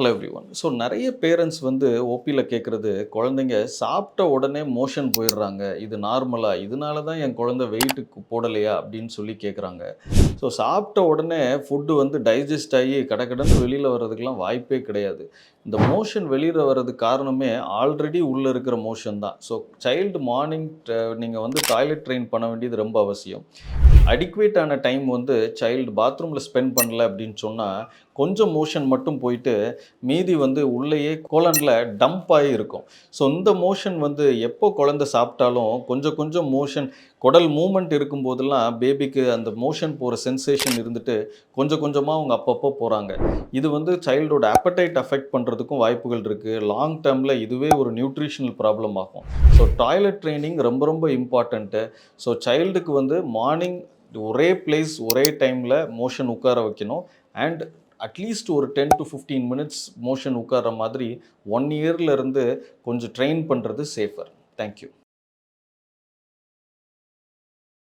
Hello everyone so நிறைய parents வந்து ஓபியில் கேட்குறது குழந்தைங்க சாப்பிட்ட உடனே மோஷன் போயிடுறாங்க. இது நார்மலாக இதனால தான் என் குழந்தை வெயிட்டுக்கு போடலையா? அப்படின்னு சொல்லி கேட்குறாங்க ஸோ சாப்பிட்ட உடனே ஃபுட்டு வந்து டைஜஸ்ட் ஆகி கடக்கடன்னு வெளியில் வர்றதுக்கெலாம் வாய்ப்பே கிடையாது. இந்த மோஷன் வெளியில் வர்றதுக்கு காரணமே ஆல்ரெடி உள்ளே இருக்கிற மோஷன் தான். ஸோ சைல்டு மார்னிங் நீங்கள் வந்து டாய்லெட் ட்ரெயின் பண்ண வேண்டியது ரொம்ப அவசியம். அடிக்குவேட்டான டைம் வந்து சைல்டு பாத்ரூமில் ஸ்பெண்ட் பண்ணல அப்படின்னு சொன்னால் கொஞ்சம் மோஷன் மட்டும் போயிட்டு மீதி வந்து உள்ளேயே கோலனில் டம்ப் ஆகி இருக்கும். ஸோ இந்த மோஷன் வந்து எப்போ குழந்தை சாப்பிட்டாலும் கொஞ்சம் கொஞ்சம் மோஷன் குடல் மூமெண்ட் இருக்கும்போதெல்லாம் பேபிக்கு அந்த மோஷன் போகிற சென்சேஷன் இருந்துட்டு கொஞ்சம் கொஞ்சமாக அவங்க அப்பப்போ போகிறாங்க இது வந்து சைல்டோட appetite அஃபெக்ட் பண்ணுறதுக்கும் வாய்ப்புகள் இருக்குது லாங் டேர்மில் இதுவே ஒரு நியூட்ரிஷனல் ப்ராப்ளம் ஆகும். ஸோ டாய்லெட் ட்ரைனிங் ரொம்ப ரொம்ப இம்பார்ட்டண்ட்டு ஸோ சைல்டுக்கு வந்து மார்னிங் ஒரே பிளேஸ் ஒரே டைமில் மோஷன் உட்கார வைக்கணும். அண்ட் அட்லீஸ்ட் ஒரு ten to fifteen minutes motion உட்கார்ற மாதிரி ஒன் இயர்லேருந்து கொஞ்சம் ட்ரெயின் பண்ணுறது சேஃபர் தேங்க்யூ